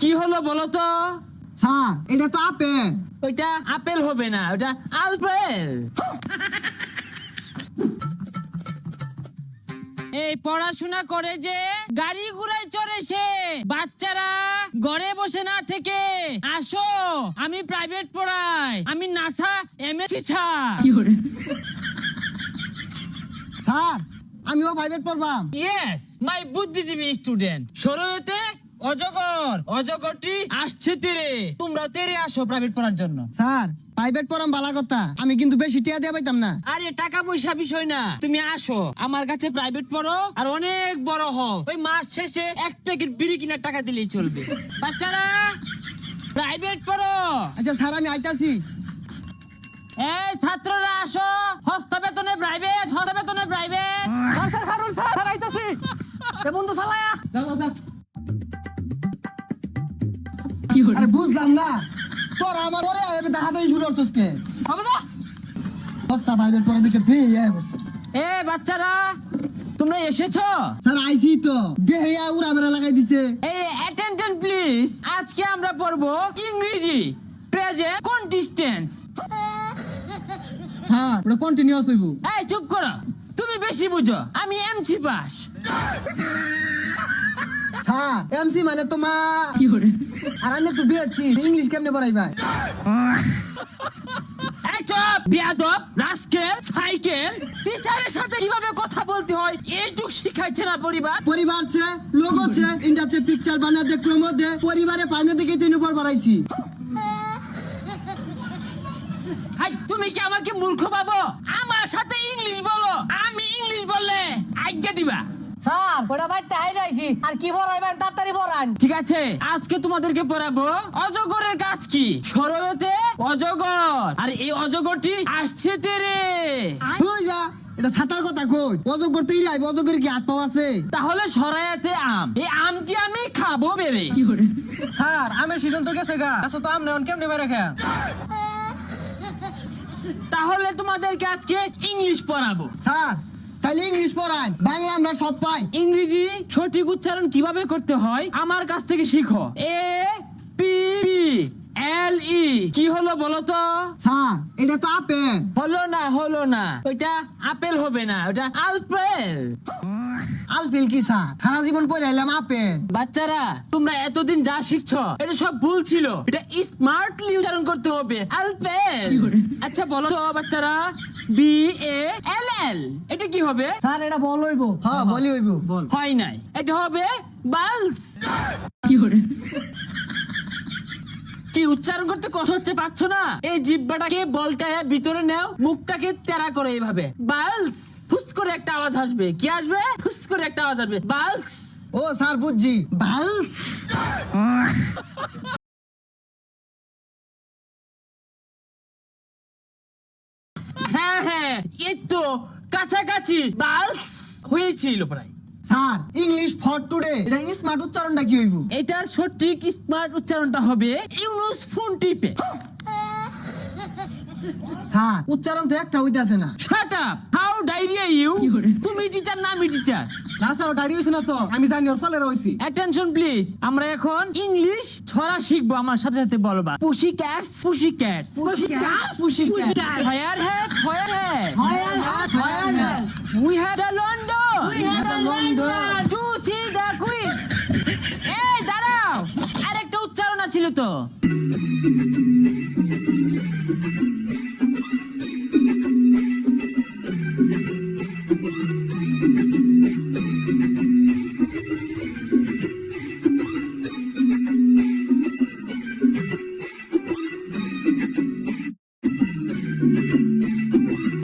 কি হলো বলো তো? স্যার এটা তো আপেল। ওইটা আপেল হবে না ওটা আলপেল এই পড়াশোনা করে যে গাড়ি ঘুরায় চড়ে সে বাচ্চারা ঘরে বসে না থেকে। আসো আমি প্রাইভেট পড়াই আমি নাসা এমএসসি স্যার স্যার আমিও প্রাইভেট পড়বাম। ইয়েস মাই বুদ্ধিজীবী স্টুডেন্ট সরতে অজগর অজগরটি আসছে তেরে। তোমরা তেরে আসো প্রাইভেট পড়ার জন্য। স্যার প্রাইভেট পড়াম বালা কথা। আমি কিন্তু বেশি টিয়া দিয়ে পাইতাম না। আরে টাকা পয়সা বিষয় না। তুমি আসো। আমার কাছে প্রাইভেট পড়ো আর অনেক বড় হও। ওই মাস শেষে এক প্যাকেট বিড়ি কিনার টাকা দিলেই চলবে। বাচ্চারা প্রাইভেট পড়ো। আচ্ছা স্যার আমি আইতাছি। এই ছাত্ররা আসো। হস্তা বেতনে প্রাইভেট হস্তা বেতনে প্রাইভেট। স্যার হারুন স্যার আইতাছি। বন্ধু সালায়া আরে বুঝলাম না। তোর আমার পরে আমি দেখা শুরু করছিস কে? হবে বস্তা প্রাইভেট পড়া দিকে ফ্রি এ বাচ্চারা তোমরা এসেছ? স্যার আইছি তো। বেহিয়া উড়া বেড়া লাগাই দিছে। এই অ্যাটেনশন প্লিজ আজকে আমরা পড়ব ইংরেজি। প্রেজেন্ট কন্টিস্টেন্স স্যার ওটা কন্টিনিউয়াস হইব। এই চুপ করো। তুমি বেশি বুঝো। আমি এমসি পাস এমসি মানে তো মা। আর তুই বিয়েছি ইংলিশ কেমনে পড়াই ভাই এই বিয়াদব রাস্কেল সাইকেল। টিচারের সাথে কীভাবে কথা বলতে হয় এইটুক শিখাইছে না পরিবার? পরিবার ছে লোক আছে ইন্ডাস্ট্রি পিকচার বানাতে ক্রম দে পরিবারে পাইনে দেখে তিন উপর বাড়াইছি। তুমি কি আমাকে মূর্খ ভাবো? আমার সাথে ইংলিশ বলো আমি ইংলিশ বললে আজ্ঞা দিবা স্যার ওটা বাইতে হাই রাইছি আর কি পড়াইবেন? তাড়াতাড়ি পড়ান। ঠিক আছে আজকে তোমাদেরকে পড়াবো অজগরের কাজ কি? সরবেতে অজগর। আর এই অজগরটি আসছে তেরে। তুই এটা সাতার কথা কই? অজগ করতে ইরাই অজগের কি হাত পাও আছে? তাহলে সরাইতে আম। এই আমটি আমি খাব বেরে? স্যার আমের সিজন তো গেছে গা। আচ্ছা তো আমনে অন কেমনে বেরে খায়? তাহলে তোমাদেরকে আজকে ইংলিশ পড়াবো। স্যার তাহলে ইংলিশ পড়ান বাংলা আমরা সব পাই। ইংরেজি সঠিক উচ্চারণ কীভাবে করতে হয়? আমার কাছ থেকে শিখো। A P. এল ই কি হলো বলো তো? স্যার এটা তো আপেল। হলো না হলো না। ওইটা আপেল হবে না ওটা আলপেল আলফিল কি স্যার? সারা জীবন পড়ে এলাম আপেল। বাচ্চারা তোমরা এতদিন যা শিখছো এটা সব ভুল ছিল। এটা স্মার্টলি উচ্চারণ করতে হবে। আলপেল আচ্ছা বলো তো বাচ্চারা। বি এ এল এল এটা কি হবে? স্যার এটা বল হইব। হ্যাঁ বলি। হইব। হয় নাই। এটা হবে বালস। কি উচ্চারণ করতে কষ্ট হচ্ছে পাচ্ছ না? এই জিব্বাটাকে বলটায় ভিতরে নাও মুখটাকে তেরা করে এইভাবে। বালস! ফুস করে একটা আওয়াজ আসবে। কি আসবে? ফুস করে একটা আওয়াজ আসবে। বালস! ও স্যার বুঝছি। ভালো হ্যাঁ হ্যাঁ এই তো কাছাকাছি বালস হয়েছিল প্রায়। স্যার ইংলিশ ফর টুডে এটা স্মার্ট উচ্চারণটা কি হইব? এটার সঠিক স্মার্ট উচ্চারণটা হবে ইউনুস ফোন টিপে স্যার উচ্চারণ তো একটা হইতাছে না। Shut up how diarrhoea you তুমি টিচার না আমি টিচার না স্যার ওটা হইছে না তো? আমি জানি ওর কলেরা হইছি। অ্যাটেনশন প্লিজ আমরা এখন ইংলিশ ছড়া শিখব আমার সাথে সাথে বলবা pussy cats pussy cats Pussy cats, pussy cats. Fire had fire had Fire hat, fire hat. We had a London এই দাঁড়াও। আরেকটা উচ্চারণ ছিল তো।